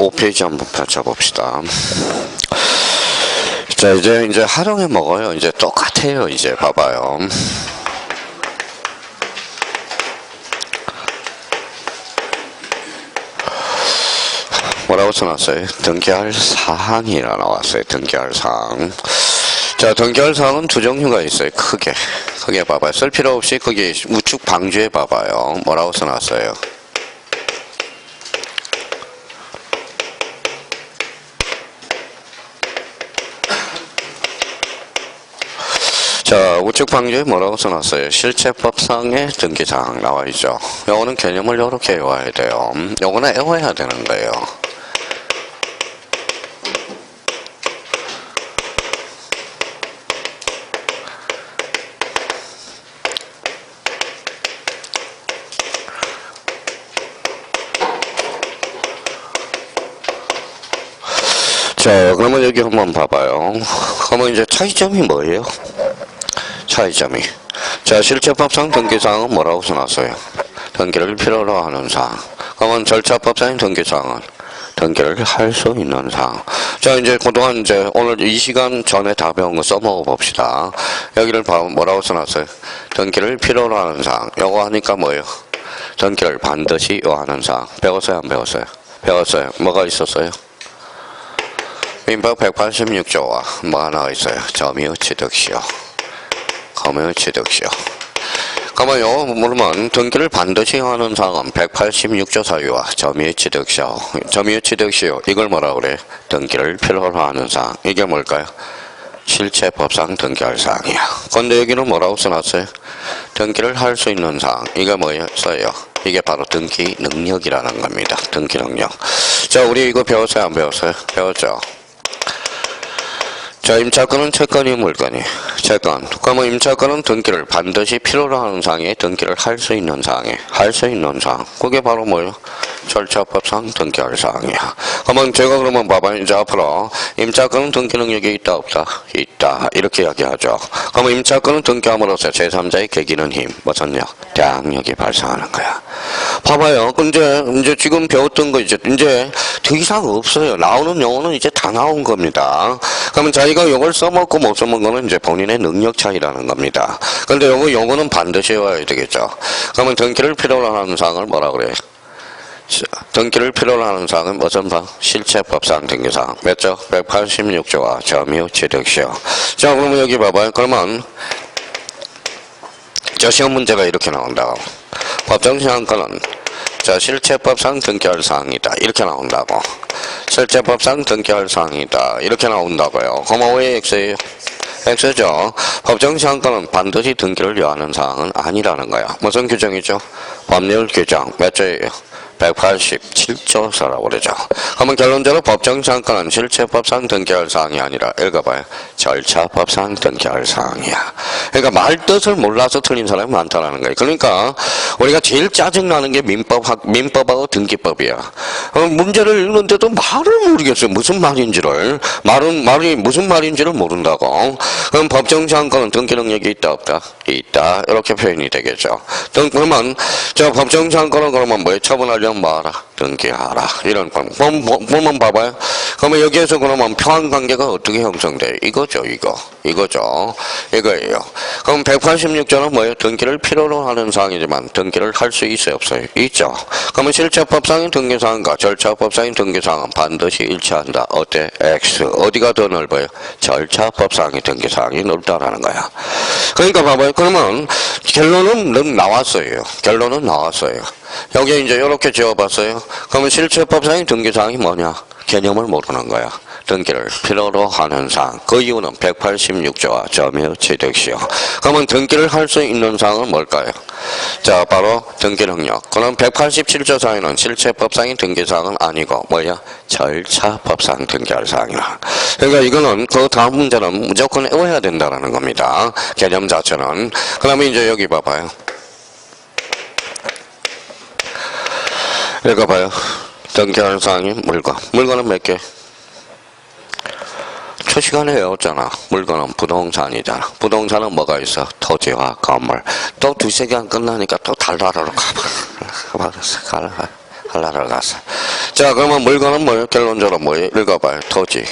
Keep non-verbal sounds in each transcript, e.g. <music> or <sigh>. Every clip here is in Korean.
5페이지 한번 펼쳐봅시다. 자, 이제, 이제 하령에 먹어요. 이제 똑같아요. 이제 봐봐요. 뭐라고 써놨어요? 등기할 사항이라 나왔어요. 등기할 사항. 자, 등기할 사항은 두 종류가 있어요. 크게. 크게 봐봐요. 쓸 필요 없이 거기 우측 방주에 봐봐요. 뭐라고 써놨어요? 자, 우측 방주에 뭐라고 써놨어요? 실체법상의 등기사항 나와 있죠. 요거는 개념을 이렇게 외워야 돼요. 음, 요거는 외워야 되는 거예요. 자, 그러면 여기 한번 봐봐요. 그러면 이제 차이점이 뭐예요? 차이점이. 자, 실체법상 등기사항은 뭐라고 써놨어요? 등기를 필요로 하는 사항. 그러면 절차법상의 등기사항은 등기를 할 수 있는 사항. 자, 이제 그동안 이제 오늘 이 시간 전에 다 배운 거 써먹어 봅시다. 여기를 봐, 뭐라고 써놨어요? 등기를 필요로 하는 사항. 요거 하니까 뭐예요? 등기를 반드시 요하는 사항. 배웠어요, 안 배웠어요? 배웠어요. 뭐가 있었어요? 민법 186조와 뭐 하나 있어요? 점유 취득시효. 검유 취득시효. 그러면요, 물론 등기를 반드시 하는 사항은 186조 사유와 점유 취득시효, 점유 취득시효 이걸 뭐라 그래? 등기를 필요로 하는 사항. 이게 뭘까요? 실체 법상 등기할 사항이야. 근데 여기는 뭐라고 써놨어요? 등기를 할 수 있는 사항. 이게 뭐였어요? 이게 바로 등기 능력이라는 겁니다. 등기 능력. 자, 우리 이거 배웠어요? 안 배웠어요? 배웠죠? 자, 임차권은 채권이 물건이 채권. 그러면 임차권은 등기를 반드시 필요로 하는 사항에 등기를 할 수 있는 사항에 할 수 있는 사항. 그게 바로 뭐예요? 절차법상 등기할 사항이야. 그러면 제가 그러면 봐봐요. 이제 앞으로 임차권은 등기 능력이 있다 없다? 있다. 이렇게 이야기하죠. 그러면 임차권은 등기함으로써 제3자의 개기는 힘, 무슨 력? 대항력이 발생하는 거야. 봐봐요. 근데 이제 지금 배웠던 거 이제 이제 더 이상 없어요. 나오는 용어는 이제 다 나온 겁니다. 그러면 자 기가 이걸 써먹고 못 써먹은 거는 이제 본인의 능력 차이라는 겁니다. 근데 요거 용어는 반드시 외워야 되겠죠. 그러면 등기를 필요로 하는 사항을 뭐라 그래요? 자, 등기를 필요로 하는 사항은 무슨 방? 실체법상 등기사항. 몇 조? 186조와 점유 취득시효. 자, 그러면 여기 봐봐요. 그러면 저 시험 문제가 이렇게 나온다고. 법정시한권은 자 실체법상 등기할 사항이다 이렇게 나온다고. 실체법상 등기할 사항이다 이렇게 나온다고요. 그러면 왜 X예요? X죠. 법정시한권은 반드시 등기를 요하는 사항은 아니라는 거야. 무슨 규정이죠? 법률 규정 몇 조예요? 187조서라고 그러죠. 그러면 결론적으로 법정시한권은 실체법상 등기할 사항이 아니라 읽어봐요. 절차법상 등기할 사항이야. 그러니까 말 뜻을 몰라서 틀린 사람이 많다라는 거예요. 그러니까 우리가 제일 짜증나는 게 민법, 민법하고 등기법이야. 어, 문제를 읽는데도 말을 모르겠어요. 무슨 말인지를. 말은, 말이 무슨 말인지를 모른다고. 그럼 법정시한권은 등기 능력이 있다, 없다? 있다. 이렇게 표현이 되겠죠. 등, 그러면, 저 법정시한권은 그러면 뭐에 처분하려 면 뭐하라? 등기하라. 이런 거. 보면, 봐봐요. 그러면 여기에서 그러면 평안 관계가 어떻게 형성돼? 이거죠, 이거. 이거죠. 이거예요. 그럼 186조는 뭐예요? 등기를 필요로 하는 사항이지만 등기를 할 수 있어요, 없어요? 있죠. 그러면 실체법상의 등기사항과 절차법상의 등기사항은 반드시 일치한다. 어때? X. 어디가 더 넓어요? 절차법상의 등기사항이 넓다라는 거야. 그러니까 봐봐요. 그러면 결론은 능 나왔어요. 결론은 나왔어요. 여기 이제 이렇게 지어봤어요. 그러면 실체법상의 등기사항이 뭐냐? 개념을 모르는 거야. 등기를 필요로 하는 사항. 그 이유는 186조와 점유 취득시효. 그러면 등기를 할 수 있는 사항은 뭘까요? 자, 바로 등기 능력. 그럼 187조 사항에는 실체법상의 등기 사항은 아니고 뭐야? 절차법상 등기할 사항이라. 그러니까 이거는 그 다음 문제는 무조건 외워야 된다라는 겁니다. 개념 자체는. 그러면 이제 여기 봐봐요. 읽어봐요. 등기할 사항이 물건. 물건은 몇 개? 첫 시간에 외웠잖아. 물건은 부동산이잖아. 부동산은 뭐가 있어? 토지와 건물. 또 두세 시간 끝나니까 또 달나라로 가봐. 가버렸어. 갈라, 갈라를 갔어. 자, 그러면 물건은 뭐예요? 결론적으로 뭐예요? 읽어봐요. 토지.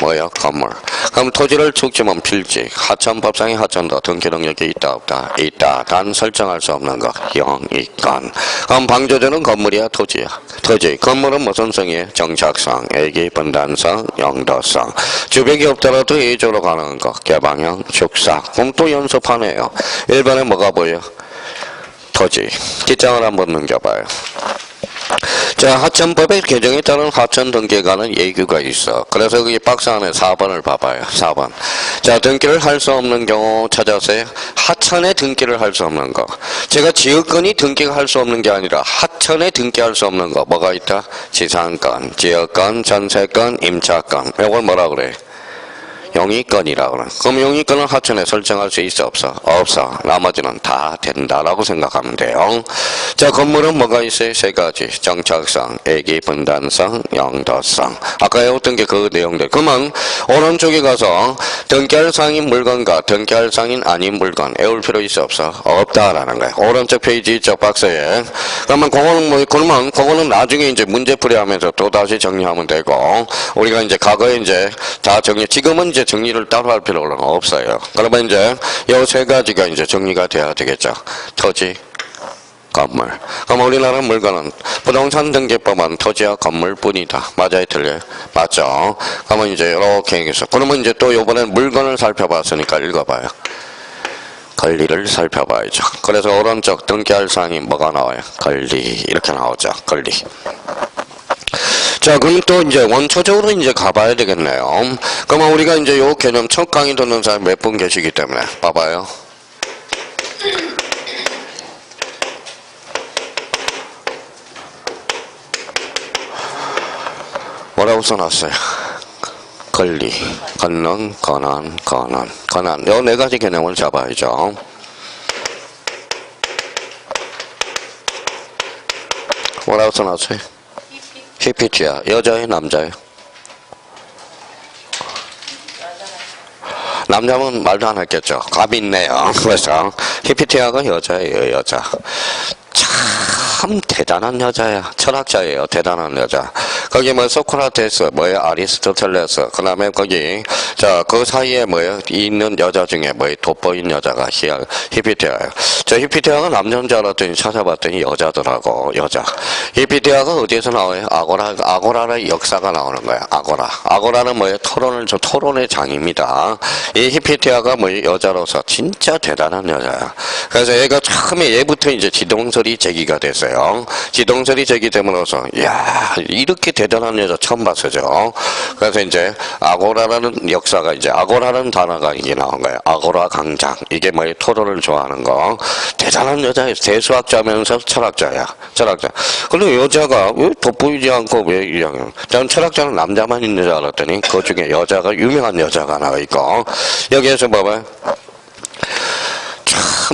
뭐예요? 건물. 그럼 토지를 축지면 필지. 하천 법상의 하천도 등기 능력이 있다 없다? 있다. 단 설정할 수 없는 것. 영이건. 그럼 방조제는 건물이야 토지야? 토지. 건물은 무슨 성이에요? 정착성, 애기, 분단성, 영도성. 주백이 없더라도 이쪽으로 가는 거. 개방형, 축사. 그럼 또 연습하네요. 1번에 뭐가 보여? 토지. 기장을 한번 넘겨봐요. 자, 하천법의 개정에 따른 하천 등기가는 예규가 있어. 그래서 여기 박스 안에 4번을 봐봐요. 4번. 자, 등기를 할 수 없는 경우 찾아서요. 하천에 등기를 할 수 없는 거. 제가 지역권이 등기가 할 수 없는 게 아니라 하천에 등기할 수 없는 거. 뭐가 있다? 지상권, 지역권, 전세권, 임차권. 이걸 뭐라 그래? 영위권이라 그래. 그럼 영위권은 하천에 설정할 수 있어 없어? 없어. 나머지는 다 된다라고 생각하면 돼요. 자, 건물은 뭐가 있어요? 세 가지. 정착성, 애기 분단성, 영도성. 아까 외웠던 게 그 내용들. 그러면 오른쪽에 가서 등기할 상인 물건과 등기할 상인 아닌 물건 외울 필요 있어 없어? 없다라는 거야. 오른쪽 페이지 있죠 박스에. 그러면 그거는 뭐 그러면 그거는 나중에 이제 문제 풀이 하면서 또 다시 정리하면 되고 우리가 이제 과거에 이제 다 정리. 지금은 이제 정리를 따로 할 필요는 없어요. 그러면 이제 요 세 가지가 이제 정리가 돼야 되겠죠. 토지, 건물. 그럼 우리나라 물건은 부동산 등기법은 토지와 건물뿐이다. 맞아요, 틀려요? 맞죠? 그러면 이제 이렇게 얘기해서 그러면 이제 또 이번엔 물건을 살펴봤으니까 읽어봐요. 권리를 살펴봐야죠. 그래서 오른쪽 등기할 사항이 뭐가 나와요? 권리 이렇게 나오죠. 권리. 자, 그럼 또 이제 원초적으로 이제 가봐야 되겠네요. 그러면 우리가 이제 요 개념 첫 강의 듣는 사람 몇 분 계시기 때문에 봐봐요. 뭐라고 써놨어요? 권리, 권능, 권한, 권한, 권한. 요 네 가지 개념을 잡아야죠. 뭐라고 써놨어요? 히피티야. 여자예요, 남자예요? 남자면 말도 안 했겠죠. 감이 있네요. <laughs> 그래서 히피티아가 여자예요, 여자. 참 대단한 여자야. 철학자예요. 대단한 여자. 거기 뭐 소크라테스, 뭐예요? 아리스토텔레스. 그 다음에 거기, 자, 그 사이에 뭐예요? 있는 여자 중에 뭐예요? 돋보인 여자가 히피테아예요. 저 히피테아가 남자인 줄 알았더니 찾아봤더니 여자더라고, 여자. 히피테아가 어디에서 나와요? 아고라, 아고라의 역사가 나오는 거야. 아고라. 아고라는 뭐예요? 토론을, 저 토론의 장입니다. 이 히피테아가 뭐예요? 여자로서 진짜 대단한 여자야. 그래서 얘가 처음에 얘부터 이제 지동설이 제기가 됐어요. 지동설이 제기됨으로써, 야 이렇게 대단한 여자 처음 봤어죠. 그래서 이제 아고라라는 역사가 이제 아고라라는 단어가 이게 나온 거예요. 아고라 강장. 이게 뭐예요? 토론을 좋아하는 거. 대단한 여자예요. 대수학자면서 철학자야. 철학자. 근데 여자가 왜 돋보이지 않고 왜 이양해? 저는 철학자는 남자만 있는 줄 알았더니 그 중에 여자가 유명한 여자가 나와 있고 여기에서 봐봐요.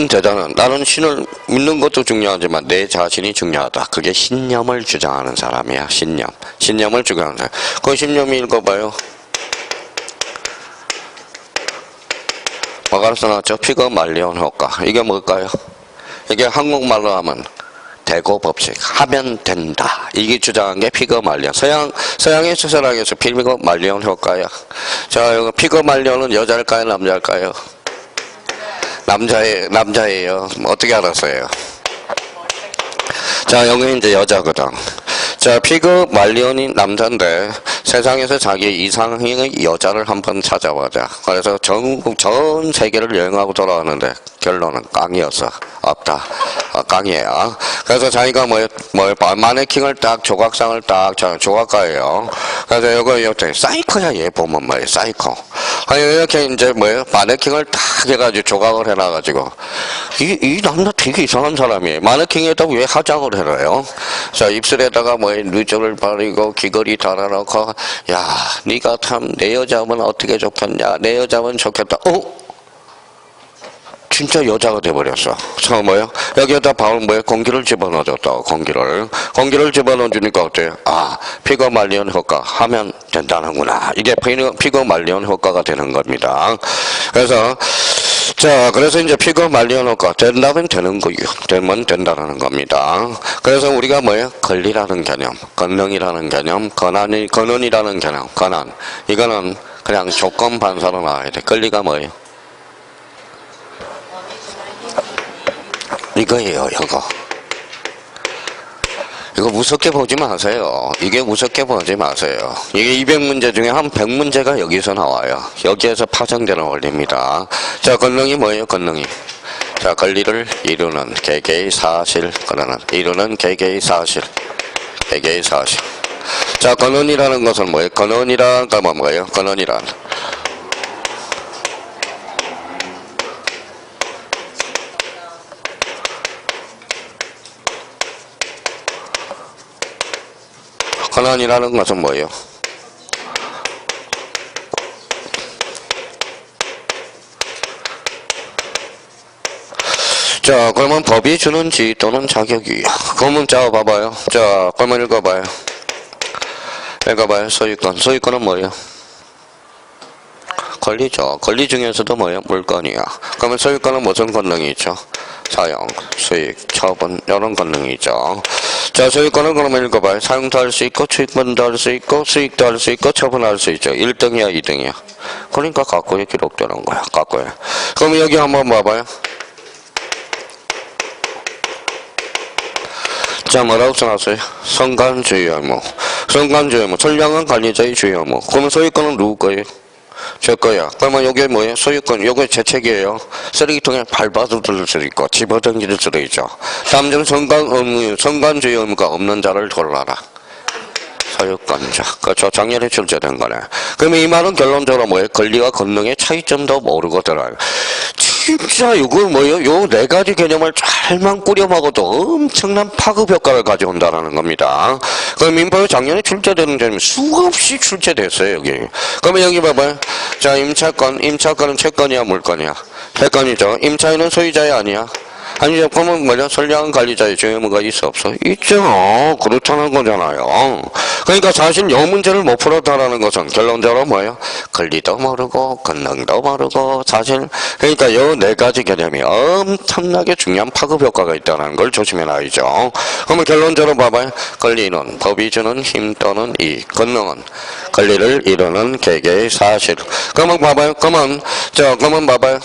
참 대단한 나는 신을 믿는 것도 중요하지만 내 자신이 중요하다. 그게 신념을 주장하는 사람이야. 신념. 신념을 주장하는 사람. 그 신념이 읽어봐요. 뭐가 써놨죠? 피거 말리온 효과. 이게 뭘까요? 이게 한국말로 하면 대고 법칙 하면 된다. 이게 주장한 게 피거 말리온. 서양 서양의 수설학에서 피거 말리온 효과야. 자, 이거 피거 말리온은 여자일까요, 남자일까요? 남자예 남자예요. 뭐 어떻게 알았어요? 자, 여기 이제 여자거든. 자, 피그 말리온이 남자인데 세상에서 자기 이상형의 여자를 한번 찾아보자. 그래서 전국 전 세계를 여행하고 돌아왔는데 결론은 깡이었어. 없다. 어, 깡이에요. 그래서 자기가 뭐, 뭐, 마네킹을 딱, 조각상을 딱, 저, 조각가예요. 그래서 이거, 이렇게, 사이코야, 얘 보면 뭐예요, 사이코. 아니, 이렇게 이제 뭐예요, 마네킹을 딱 해가지고 조각을 해놔가지고, 이, 이 남자 되게 이상한 사람이에요. 마네킹에다 왜 화장을 해놔요? 자, 입술에다가 뭐, 누적을 바르고, 귀걸이 달아놓고, 야, 네가 참, 내 여자면 어떻게 좋겠냐, 내 여자면 좋겠다. 어? 진짜 여자가 돼버렸어. 처음 뭐요? 여기에다 바울 뭐예요? 공기를 집어넣어줬다. 공기를. 공기를 집어넣어주니까 어때요? 아, 피거 말리온 효과 하면 된다는구나. 이게 피거, 말리온 효과가 되는 겁니다. 그래서 자, 그래서 이제 피고 말려놓고 된다면 되는 거요. 되면 된다라는 겁니다. 그래서 우리가 뭐예요? 권리라는 개념, 권능이라는 개념, 권한이, 권한이라는 개념, 권한. 이거는 그냥 조건 반사로 나와야 돼. 권리가 뭐예요? 이거예요, 이거. 이거 무섭게 보지 마세요. 이게 무섭게 보지 마세요. 이게 200문제 중에 한 100문제가 여기서 나와요. 여기에서 파생되는 원리입니다. 자, 권능이 뭐예요, 권능이? 자, 권리를 이루는 개개의 사실, 권한은 이루는 개개의 사실, 개개의 사실. 자, 권한이라는 것은 뭐예요? 권한이라는 건 뭐예요? 권한이란. 권한이라는 것은 뭐예요? 자, 그러면 법이 주는 지 또는 자격이요. 그러면 자, 봐봐요. 자, 그러면 읽어봐요. 읽어봐요. 소유권. 소유권은 뭐예요? 권리죠. 권리 중에서도 뭐예요? 물건이야. 그러면 소유권은 무슨 권능이 있죠? 사용, 수익, 처분 이런 권능이 있죠. 자, 소유권은 그러면 읽어봐요. 사용도 할 수 있고 취익분도 할 수 있고 수익도 할 수 있고 처분할 수 있죠. 1등이야 2등이야. 그러니까 갖고에 기록되는 거야. 갖고에. 그럼 여기 한번 봐봐요. 자, 뭐라고 써놨어요? 성간주의 의무. 성간주의 의무. 선량한 관리자의 주의 의무. 그러면 소유권은 누구 거예요? 제 거야. 그러면 여기 뭐예요? 소유권, 요게 제 책이에요. 쓰레기통에 밟아도 들을 수도 있고, 집어던질 수도 있죠. 다음 중 성간 의무, 성간주의 의무가 없는 자를 골라라. 소유권자. 그렇죠. 작년에 출제된 거네. 그러면 이 말은 결론적으로 뭐예요? 권리와 권능의 차이점도 모르고 들어요. 진짜 이거 뭐예요? 요 네 가지 개념을 잘만 꾸려 먹어도 엄청난 파급 효과를 가져온다라는 겁니다. 그럼 민법에 작년에 출제되는 점이 수없이 출제됐어요, 여기. 그러면 여기 봐봐요. 자, 임차권. 임차권은 채권이야, 물건이야? 채권이죠. 임차인은 소유자야, 아니야? 그러면 뭐냐? 선량한 관리자의 죄의무가 있어, 없어? 있죠. 그렇다는 거잖아요. 그러니까 사실 요 문제를 못 풀었다라는 것은 결론적으로 뭐예요? 권리도 모르고, 권능도 모르고, 사실, 그러니까 요 네 가지 개념이 엄청나게 중요한 파급 효과가 있다는 걸 조심해 놔야죠. 그러면 결론적으로 봐봐요. 권리는 법이 주는 힘 또는 이, 권능은 권리를 이루는 개개의 사실. 그러면 봐봐요. 그러면, 저, 그러면 봐봐요.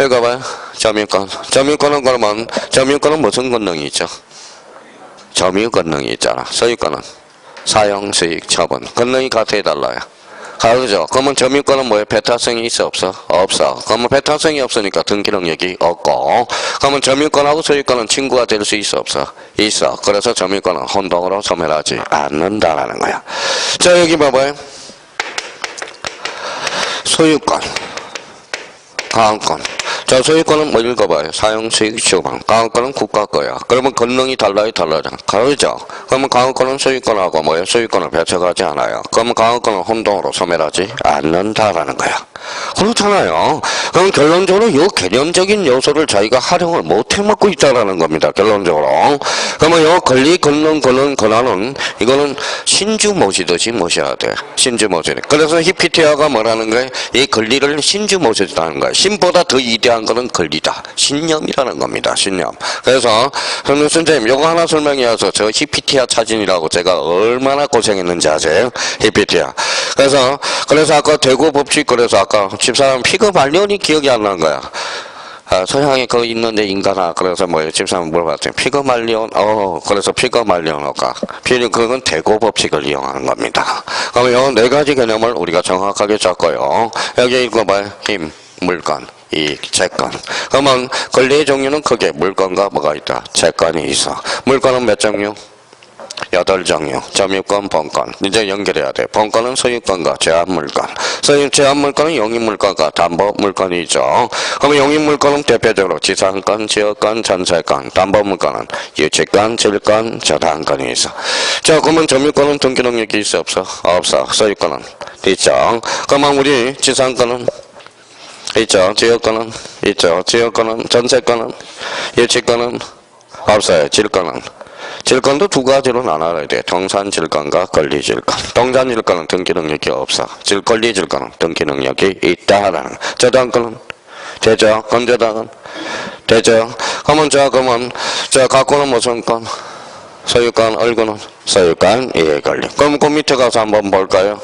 읽어봐요. 점유권. 점유권은 그러면, 점유권은 무슨 권능이 있죠? 점유 권능이 있잖아. 소유권은 사용, 수익, 처분. 권능이 같아 달라요. 다르죠. 그러면 점유권은 뭐예요? 배타성이 있어 없어? 없어. 그러면 배타성이 없으니까 등기 능력이 없고. 그러면 점유권하고 소유권은 친구가 될 수 있어 없어? 있어. 그래서 점유권은 혼동으로 소멸하지 않는다라는 거야. 자 여기 봐봐요. 소유권. 강권. 자, 소유권은 뭐 읽어봐요. 사용, 수익, 처분. 강권은 국가 거야. 그러면 권능이 달라요, 달라요? 다르죠? 그러면 강권은 소유권하고 뭐예요? 소유권을 배척하지 않아요. 그러면 강권은 혼동으로 소멸하지 않는다라는 거야. 그렇잖아요. 그럼 결론적으로 이 개념적인 요소를 자기가 활용을 못 해먹고 있다라는 겁니다. 결론적으로. 그러면 요 권리, 권능, 권한, 권한은 이거는 신주 모시듯이 모셔야 돼. 신주 모시듯. 그래서 히피티아가 뭐라는 거예요? 이 권리를 신주 모시다는 거예요. 신보다 더 위대한 거는 권리다. 신념이라는 겁니다. 신념. 그래서 선생 선생님 요거 하나 설명해서 저 히피티아 사진이라고 제가 얼마나 고생했는지 아세요? 히피티아. 그래서 그래서 아까 대구 법칙 그래서 아까 집사람 피그 말년이 기억이 안 나는 거야. 아, 서양에 그 있는데 인간아 그래서 뭐예요 집사람 물어봤더니 피그 말리온 어 그래서 피그 말리온어가 피는 그건 대고 법칙을 이용하는 겁니다. 그러면 이네 가지 개념을 우리가 정확하게 잡고요. 여기 읽어봐요 힘 물건 이익, 채권. 그러면 권리의 종류는 크게 물건과 뭐가 있다? 채권이 있어. 물건은 몇 종류? 여덟 종류. 점유권, 본권. 이제 연결해야 돼. 본권은 소유권과 제한물권. 소유, 제한물권은 용인물권과 담보물권이죠. 그러면 용인물권은 대표적으로 지상권, 지역권, 전세권. 담보물권은 유치권, 질권, 저당권이 있어. 자, 그러면 점유권은 등기능력이 있어, 없어? 없어. 소유권은 있죠. 그러면 우리 지상권은 있죠. 지역권은 있죠. 지역권은 전세권은 유치권은 없어요. 질권은 질권도 두 가지로 나눠야 돼. 동산 질권과 권리 질권. 동산 질권은 등기 능력이 없어. 질 권리 질권은 등기 능력이 있다라는. 저당권은 되죠? 건조당은 되죠? 그러면 자 그러면 자 갖고는 무슨 건? 소유권 얼굴은 소유권 이해 권리. 그럼 그 밑에 가서 한번 볼까요?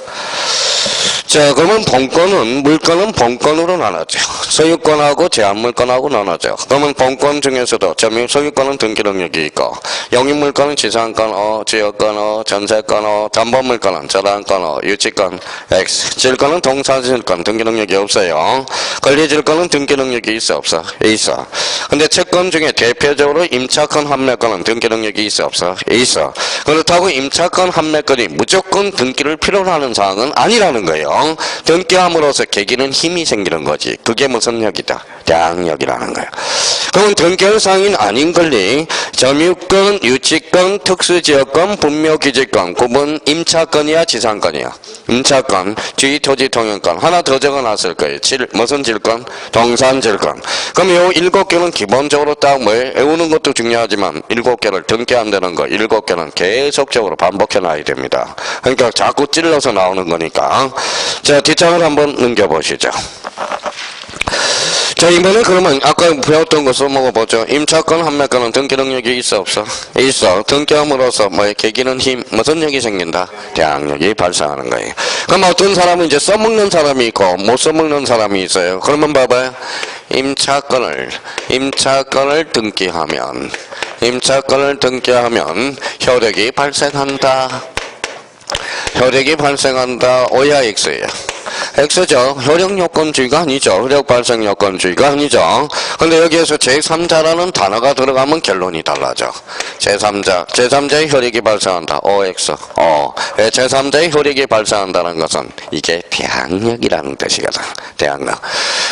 자, 그러면 본권은 물권은 본권으로 나눠져. 소유권하고 제한물권하고 나눠져. 그러면 본권 중에서도 점유 소유권은 등기능력이 있고 영유물권은 지상권, 어, 지역권, 어, 전세권, 어, 담보물권은 저당권, 어, 유치권, X. 질권은 동사질권 등기능력이 없어요. 권리질권은 등기능력이 있어 없어? 있어. 근데 채권 중에 대표적으로 임차권 판매권은 등기능력이 있어 없어? 있어. 그렇다고 임차권 판매권이 무조건 등기를 필요로 하는 사항은 아니라는 거예요. 등기함으로써 계기는 힘이 생기는 거지. 그게 무슨 력이다? 대항력이라는 거야. 등기할 사항이 아닌 권리, 점유권, 유치권, 특수지역권, 분묘기지권, 구분 임차권이야 지상권이야. 임차권, 주의 토지 통행권 하나 더 적어놨을 거예요. 질, 무슨 질권? 동산질권. 그럼 요 일곱 개는 기본적으로 딱 뭐예요? 외우는 것도 중요하지만 일곱 개를 등기한다는 거 일곱 개는 계속적으로 반복해 놔야 됩니다. 그러니까 자꾸 찔러서 나오는 거니까. 자, 뒷장을 한번 넘겨보시죠. 자, 이번에 그러면 아까 배웠던 거 써먹어보죠. 임차권, 판매권은 등기 능력이 있어, 없어? 있어. 등기함으로써 뭐, 계기는 힘, 무슨 lực이 생긴다? 대항력이 발생하는 거예요. 그럼 어떤 사람은 이제 써먹는 사람이 있고, 못 써먹는 사람이 있어요. 그러면 봐봐요. 임차권을, 임차권을 등기하면, 임차권을 등기하면 효력이 발생한다. 효력이 발생한다. 오야 X예요. X죠. 효력 요건주의가 아니죠. 효력 발생 요건주의가 아니죠. 근데 여기에서 제3자라는 단어가 들어가면 결론이 달라져. 제3자, 제3자의 효력이 발생한다. OX. 어. 예, 제3자의 효력이 발생한다는 것은 이게 대항력이라는 뜻이거든. 대항력.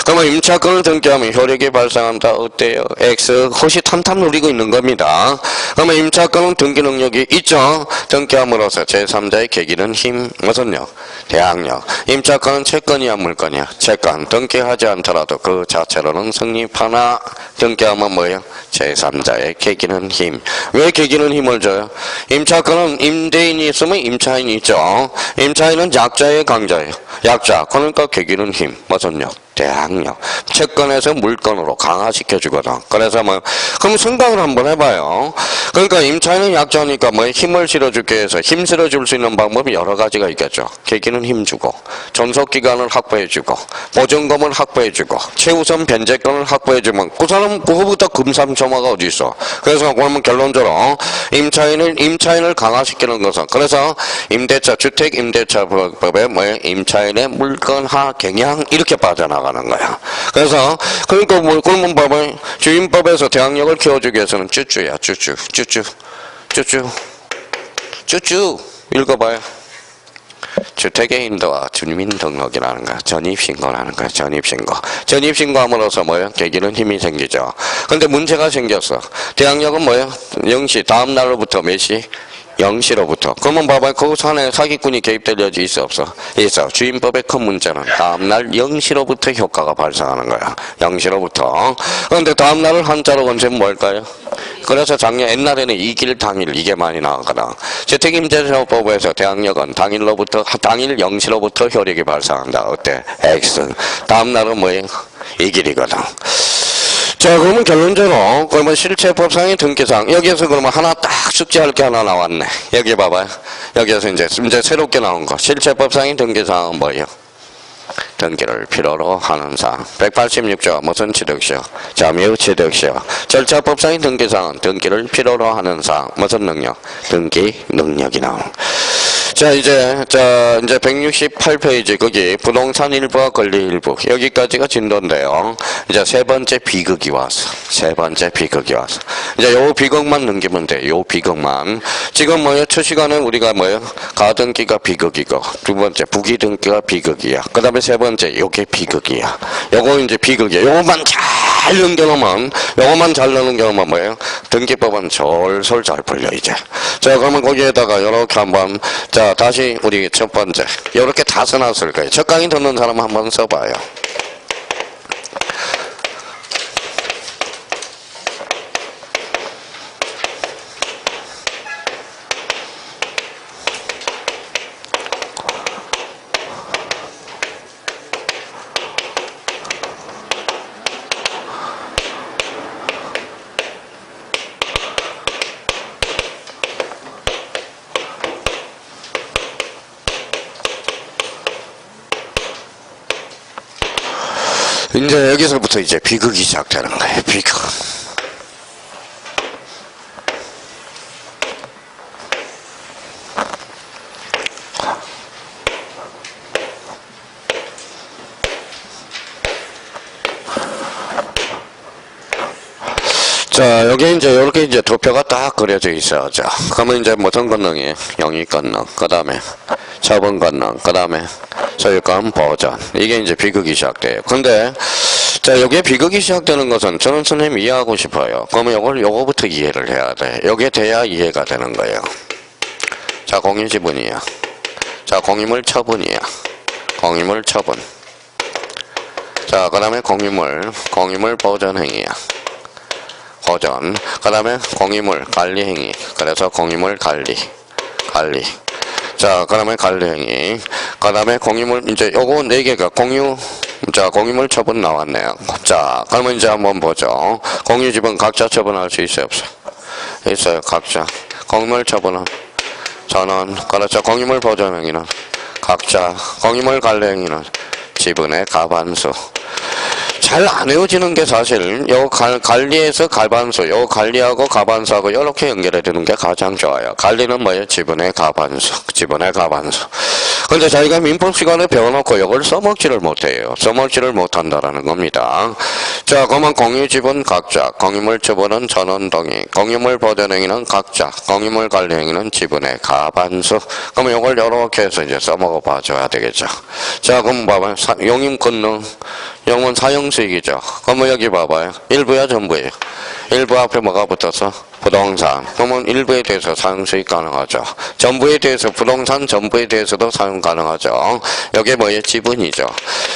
그러면 임차권을 등기하면 효력이 발생한다. 어때요? X. 혹시 탐탐 누리고 있는 겁니다. 그러면 임차권은 등기 능력이 있죠. 등기함으로써 제3자의 계기는 힘, 무슨 력? 대항력. 임차권 은 채권이야 물건이야? 채권. 등기하지 않더라도 그 자체로는 성립하나 등기하면 뭐예요? 제3자의 계기는 힘. 왜 계기는 힘을 줘요? 임차권은 임대인이 있으면 임차인이 있죠. 임차인은 약자의 강자예요. 약자. 그러니까 계기는 힘. 력? 대항력. 채권에서 물건으로 강화시켜주거든. 그래서 뭐, 그럼 생각을 한번 해봐요. 그러니까 임차인은 약자니까 뭐 힘을 실어주기 위해서 힘 실어줄 수 있는 방법이 여러 가지가 있겠죠. 계기는 힘주고, 존속기간을 확보해주고, 보증금을 확보해주고, 최우선 변제권을 확보해주면 그 사람 그거보다 금삼첨화가 어디 있어. 그래서 그러면 결론적으로 임차인을, 임차인을 강화시키는 것은 그래서 임대차, 주택 임대차 법에 뭐 임차인의 물건화 경향 이렇게 빠져나가. 나가는 거야. 그래서 그러니까 뭐 그러면 봐봐요. 주임법에서 대항력을 키워주기 위해서는 쭈쭈야 쭈쭈 쭈쭈 쭈쭈 쭈쭈 읽어봐요. 주택의 인도와 주민등록이라는 거, 전입신고라는 거, 전입신고. 전입신고함으로써 뭐예요? 계기는 힘이 생기죠. 근데 문제가 생겼어. 대항력은 뭐예요? 0시, 다음 날로부터 몇 시? 0시로부터. 그러면 봐봐요. 그 산에 사기꾼이 개입될 여지 있어 없어? 있어. 주임법의 큰 문제는 다음날 0시로부터 효과가 발생하는 거야. 0시로부터. 그런데 다음날을 한자로 건지면 뭘까요? 그래서 작년 옛날에는 이길 당일 이게 많이 나왔거든. 주택임대차법에서 대항력은 당일로부터 당일 0시로부터 효력이 발생한다. 어때? X. 다음날은 뭐예요? 이길이거든. 자, 그러면 결론적으로, 그러면 실체법상의 등기상, 여기에서 그러면 하나 딱 숙지할 게 하나 나왔네. 여기 봐봐요. 여기에서 이제, 이제 새롭게 나온 거. 실체법상의 등기상은 뭐예요? 등기를 필요로 하는 사항. 186조 무슨 취득시효? 점유 취득시효. 절차법상의 등기사항은 등기를 필요로 하는 사항. 무슨 능력? 등기 능력이 나오는. 자 이제 자 이제 168페이지 거기 부동산 일부와 권리 일부 여기까지가 진도인데요. 이제 세 번째 비극이 왔어. 세 번째 비극이 왔어. 이제 요 비극만 넘기면 돼. 요 비극만. 지금 뭐요? 첫 시간에 우리가 뭐요? 가등기가 비극이고 두 번째 부기등기가 비극이야. 그다음에 세 번째 요게 비극이야. 요거 이제 비극이야. 요거만 잘 넘겨놓으면 요거만 잘 넘겨놓으면 뭐예요? 등기법은 솔솔 잘 풀려 이제. 자 그러면 거기에다가 이렇게 한번 자 다시 우리 첫 번째 이렇게 다 써놨을 거예요. 첫 강의 듣는 사람 한번 써봐요. 이제 여기서부터 이제 비극이 시작되는 거예요. 비극. 자, 여기 이제 이렇게 이제 도표가 딱 그려져 있어요. 자, 그러면 이제 무슨 권능이에요? 영위 권능. 그 다음에 처분 권능. 그 다음에 소유권 보전. 이게 이제 비극이 시작돼요. 근데, 자, 여기에 비극이 시작되는 것은 저는 선생님 이해하고 싶어요. 그러면 요걸, 요거부터 이해를 해야 돼. 요게 돼야 이해가 되는 거예요. 자, 공유 지분이야. 자, 공유물 처분이야. 공유물 처분. 자, 그 다음에 공유물, 공유물 보전 행위야. 보전. 그 다음에 공유물 관리 행위. 그래서 공유물 관리. 관리. 자, 그 다음에 행위. 그 다음에 공유물, 이제 요거 네 개가 공유, 자, 공유물 처분 나왔네요. 자, 그러면 이제 한번 보죠. 공유 지분 각자 처분할 수 있어요, 없어요? 있어요, 각자. 공유물 처분은 전원, 그렇죠. 공유물 보전 행위는 각자. 공유물 행위는 지분의 가반수. 잘 안 외워지는 게 사실 요 관- 관리에서 가반수, 요 관리하고 가반수하고 이렇게 연결해 두는 게 가장 좋아요. 관리는 뭐예요? 지분의 가반수, 지분의 가반수. 근데 자기가 민법 시간에 배워놓고 이걸 써먹지를 못해요. 써먹지를 못한다라는 겁니다. 자, 그러면 공유 지분 각자, 공유물 처분은 전원동의, 공유물 보전행위는 각자, 공유물 관리행위는 지분의 가반수. 그러면 이걸 이렇게 해서 이제 써먹어 봐줘야 되겠죠. 자, 그럼 봐봐요. 사- 용임 권능, 영문 사용수익이죠. 그러면 여기 봐봐요. 일부야 전부예요. 일부 앞에 뭐가 붙어서 부동산. 그러면 일부에 대해서 사용 수익 가능하죠. 전부에 대해서 부동산 전부에 대해서도 사용 가능하죠. 여기 뭐예요? 지분이죠.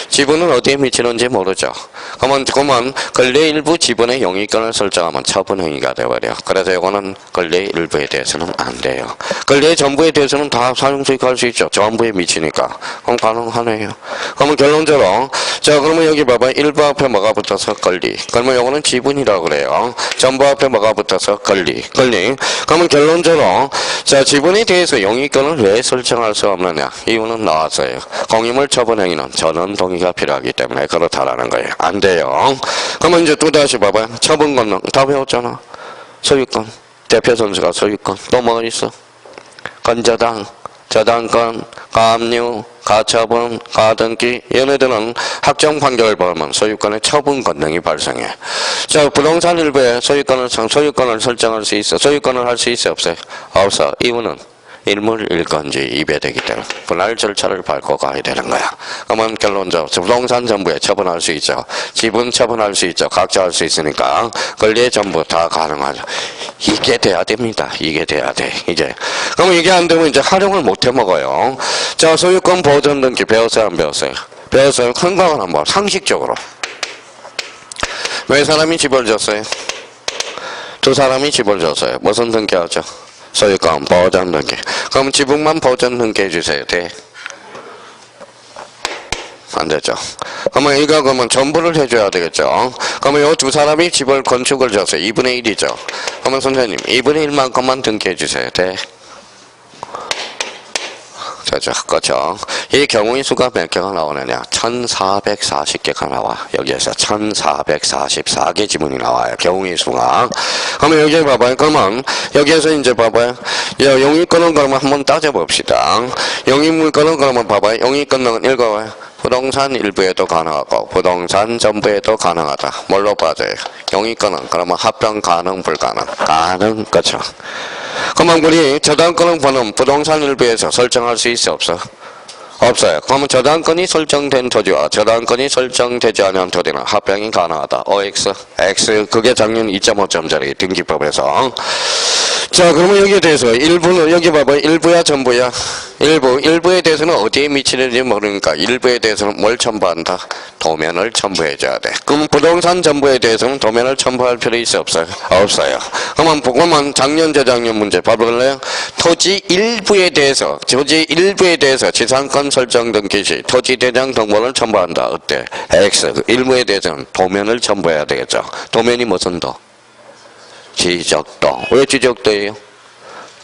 지분은 어디에 미치는지 모르죠. 그러면 그러면 근래 일부 지분의 영위권을 설정하면 처분 행위가 되어버려. 그래서 이거는 근래 일부에 대해서는 안 돼요. 근래 전부에 대해서는 다 사용 수익 할 수 있죠. 전부에 미치니까. 그럼 가능하네요. 그러면 결론적으로 자 그러면 여기 봐봐 일부 앞에 뭐가 붙어서 권리. 그러면 이거는 지분이라고 그래요. 전부 앞에 뭐가 붙어서 권리. 권리. 그러면 결론적으로 자 지분에 대해서 영위권을 왜 설정할 수 없느냐? 이유는 나왔어요. 공유물 처분 행위는 전원 동의가 필요하기 때문에 그렇다라는 거예요. 안 돼요. 그러면 이제 또 다시 봐봐요. 처분 권능 다 배웠잖아. 소유권. 대표 선수가 소유권. 또 뭐가 있어? 건저당, 저당권, 가압류, 가처분, 가등기 얘네 들은 확정 판결을 받으면 소유권의 처분 권능이 발생해. 자 부동산 일부에 소유권을 상- 소유권을 설정할 수 있어. 소유권을 할 수 있어 없어요? 없어. 이유는 일물 일건지 이배되기 때문에 분할 절차를 밟고 가야 되는 거야. 그러면 결론적으로 부동산 전부에 처분할 수 있죠. 지분 처분할 수 있죠. 각자 할 수 있으니까 권리의 전부 다 가능하죠. 이게 돼야 됩니다. 이게 돼야 돼. 이제 그러면 이게 안 되면 이제 활용을 못 해 먹어요. 자 소유권 보전 등기 배웠어요 안 배웠어요? 배웠어요. 큰 거는 한번 상식적으로 왜 사람이 집을 졌어요? 두 사람이 집을 졌어요. 무슨 등기하죠? 소유권 보전 등기. 그럼 지분만 보전 등기 해 주세요. 돼? 안 되죠. 그러면 이거 그러면 전부를 해줘야 되겠죠. 그러면 이 두 사람이 집을 건축을 졌어요. 2분의 1이죠. 그러면 선생님 2분의 1만큼만 등기해 주세요. 돼? 자죠. 그렇죠. 이 경우의 수가 몇 개가 나오느냐? 1440개가 나와. 여기에서 1444개 지문이 나와요. 경우의 수가. 그러면 여기 봐봐요. 그러면 여기에서 이제 봐봐요. 야, 용의권은 그러면 한번 따져봅시다. 용의물권은 그러면 봐봐요. 용의권은 읽어봐요. 부동산 일부에도 가능하고 부동산 전부에도 가능하다. 뭘로 빠져요? 용의권은 그러면 합병 가능 불가능? 가능. 그렇죠. 그러면 우리 저당권을 보는 부동산 일부에서 설정할 수 있어 없어? 없어요. 그러면 저당권이 설정된 토지와 저당권이 설정되지 않은 토지는 합병이 가능하다. OX, X 그게 작년 2.5점짜리 등기법에서 자 그러면 여기에 대해서 일부는 여기 봐봐. 일부야 전부야? 일부. 일부에 대해서는 어디에 미치는지 모르니까 일부에 대해서는 뭘 첨부한다? 도면을 첨부해줘야 돼. 그럼 부동산 전부에 대해서는 도면을 첨부할 필요 있어 없어요? 없어요. 그러면 그러면 작년 재작년 문제 봐볼래요? 토지 일부에 대해서 토지 일부에 대해서 지상권 설정 등 기 시 토지 대장 등본을 첨부한다. 어때? X. 그 일부에 대해서는 도면을 첨부해야 되겠죠. 도면이 무슨 도 지적도. 왜 지적도예요?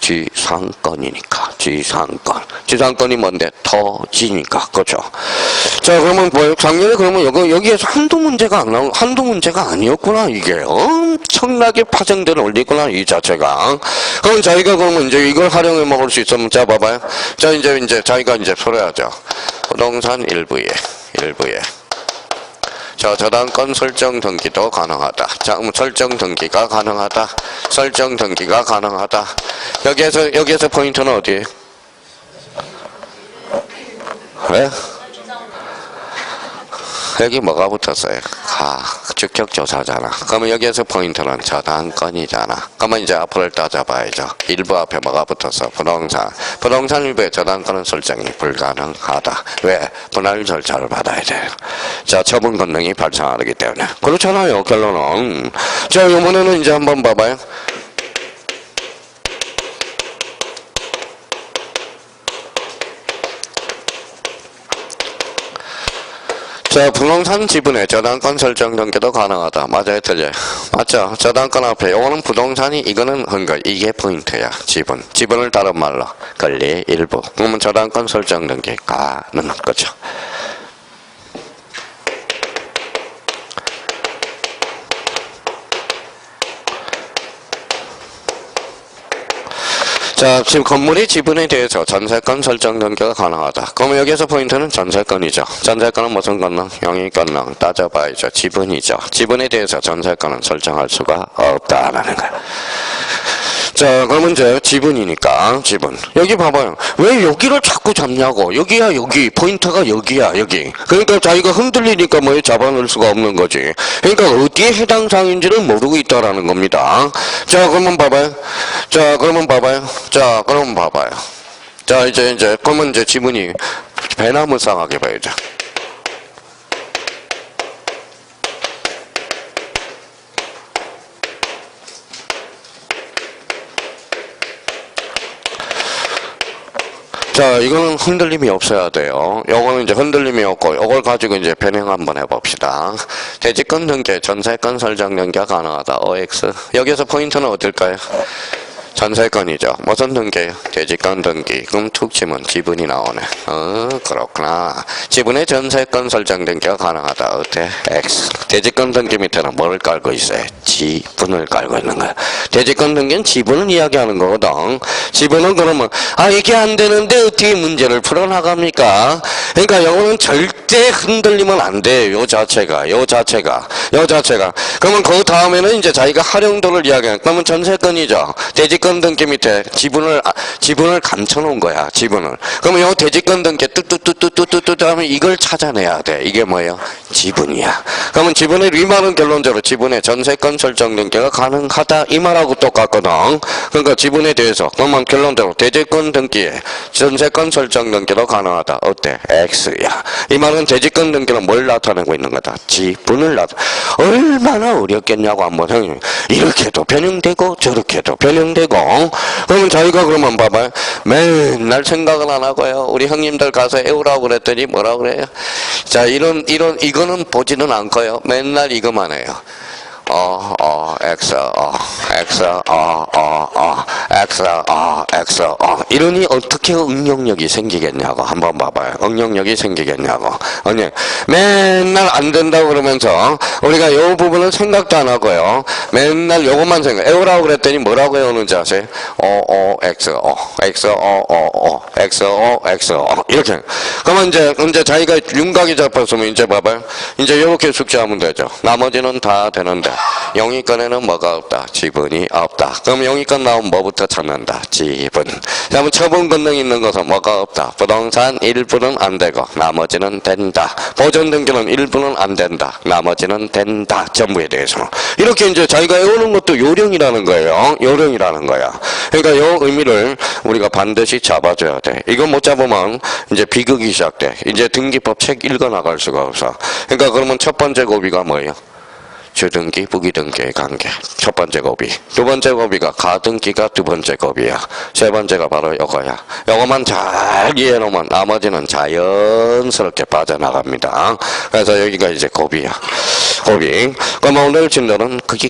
지상권이니까 지상권. 지상권이 뭔데? 터지니까 그죠? 자 그러면 뭐 작년에 그러면 여기, 여기에서 한두 문제가 안 나온 한두 문제가 아니었구나 이게. 엄청나게 파생된 원리구나 이 자체가. 그럼 자기가 그러면 이제 이걸 활용해 먹을 수 있으면 자 봐봐요. 자 이제 이제 자기가 이제 풀어야죠. 부동산 일부에 일부에 자, 저당권 설정 등기도 가능하다. 자, 그럼 설정 등기가 가능하다. 설정 등기가 가능하다. 여기에서, 여기에서 포인트는 어디에? 왜? 여기 뭐가 붙었어요? 아, 주격조사잖아. 그러면 여기에서 포인트는 저당권이잖아. 그러면 이제 앞으로 따져봐야죠. 일부 앞에 뭐가 붙었어? 부동산. 부동산 일부의 저당권은 설정이 불가능하다. 왜? 분할 절차를 받아야 돼요. 자, 처분 권능이 발생하기 때문에. 그렇잖아요, 결론은. 자, 이번에는 이제 한번 봐봐요. 자, 부동산 지분의 저당권 설정 등기도 가능하다. 맞아요, 틀려요? 맞죠? 저당권 앞에 요거는 부동산이 이거는 헌거 이게 포인트야. 지분. 지분을 다른 말로 권리 일부. 그러면 저당권 설정 등기 가능한 거죠. 자, 지금 건물의 지분에 대해서 전세권 설정 등기가 가능하다. 그러면 여기서 포인트는 전세권이죠. 전세권은 무슨 권능? 영위권능 따져봐야죠. 지분이죠. 지분에 대해서 전세권은 설정할 수가 없다라는 거예요. 자, 그러면 이제 지분이니까 지분. 여기 봐봐요. 왜 여기를 자꾸 잡냐고. 여기야 여기. 포인트가 여기야 여기. 그러니까 자기가 흔들리니까 뭐 잡아놓을 수가 없는 거지. 그러니까 어디에 해당 사항인지를 모르고 있다라는 겁니다. 자, 그러면 봐봐요. 자, 그러면 봐봐요. 자, 그러면 봐봐요. 자, 이제 이제 그러면 이제 지분이 배나무 쌍하게 봐야죠. 자, 이거는 흔들림이 없어야 돼요. 요거는 이제 흔들림이 없고, 요걸 가지고 이제 변형 한번 해봅시다. 대지권 등기, 전세권 설정 등기가 가능하다. OX. 여기서 포인트는 어딜까요? 전세권이죠. 무슨 등기예요? 대지권 등기. 그럼 툭 치면 지분이 나오네. 어, 그렇구나. 지분의 전세권 설정 등기가 가능하다. 어때? X. 대지권 등기 밑에는 뭐를 깔고 있어요? 지분을 깔고 있는 거야. 대지권 등기는 지분을 이야기하는 거거든. 지분은 그러면, 아, 이게 안 되는데 어떻게 문제를 풀어나갑니까? 그러니까 요거는 절대 흔들리면 안 돼. 요 자체가, 요 자체가, 요 자체가. 그러면 그 다음에는 이제 자기가 활용도를 이야기하는, 그러면 전세권이죠. 대지권 등기 밑에 지분을, 아, 지분을 감춰놓은 거야, 지분을. 그러면 요 대지권 등기 뚜뚜뚜뚜뚜뚜뚜 하면 이걸 찾아내야 돼. 이게 뭐예요? 지분이야. 그러면 지분의 리말은 결론적으로 지분의 전세권 설정 등기가 가능하다. 이 말하고 똑같거든. 그러니까 지분에 대해서, 그러면 결론적으로 대지권 등기에 전세권 설정 등기도 가능하다. 어때? X야. 이 말은 대지권 등기는 뭘 나타내고 있는 거다? 지분을 나타. 얼마나 어렵겠냐고 한번 형님. 이렇게도 변형되고 저렇게도 변형되고. 그러면 자기가 그러면 봐봐요. 맨날 생각을 안 하고요. 우리 형님들 가서 애우라고 그랬더니 뭐라고 그래요? 자, 이런, 이런, 이거는 보지는 않고요. 맨날 이거만 해요. 어, 어, X, 어, X, 어, 어, 어, X, 어, X, 어. 이러니 어떻게 응용력이 생기겠냐고 한번 봐봐요. 응용력이 생기겠냐고. 아니, 맨날 안 된다고 그러면서 우리가 이 부분은 생각도 안 하고요. 맨날 요것만 생각. 에오라고 그랬더니 뭐라고 해오는지 아세요? 어, 어, X, 어, X, 어, 어, 어, X, 어, X, 어. 이렇게. 그러면 이제, 이제 자기가 윤곽이 잡혔으면 이제 봐봐요. 이제 이렇게 숙지하면 되죠. 나머지는 다 되는데. 영위권에는 뭐가 없다? 지분이 없다. 그럼 영위권 나오면 뭐부터 찾는다? 지분. 그러면 처분 권능 있는 것은 뭐가 없다? 부동산 일부는 안 되고 나머지는 된다. 보존 등기는 일부는 안 된다. 나머지는 된다. 전부에 대해서. 이렇게 이제 자기가 외우는 것도 요령이라는 거예요. 요령이라는 거야. 그러니까 요 의미를 우리가 반드시 잡아줘야 돼. 이거 못 잡으면 이제 비극이 시작돼. 이제 등기법 책 읽어 나갈 수가 없어. 그러니까 그러면 첫 번째 고비가 뭐예요? 주등기, 부기등기의 관계. 첫 번째 고비. 두 번째 고비가 가등기가 두 번째 고비야. 세 번째가 바로 요거야. 요거만 잘 이해해놓으면 나머지는 자연스럽게 빠져나갑니다. 그래서 여기가 이제 고비야. 고비. 그럼 오늘 진도는 그게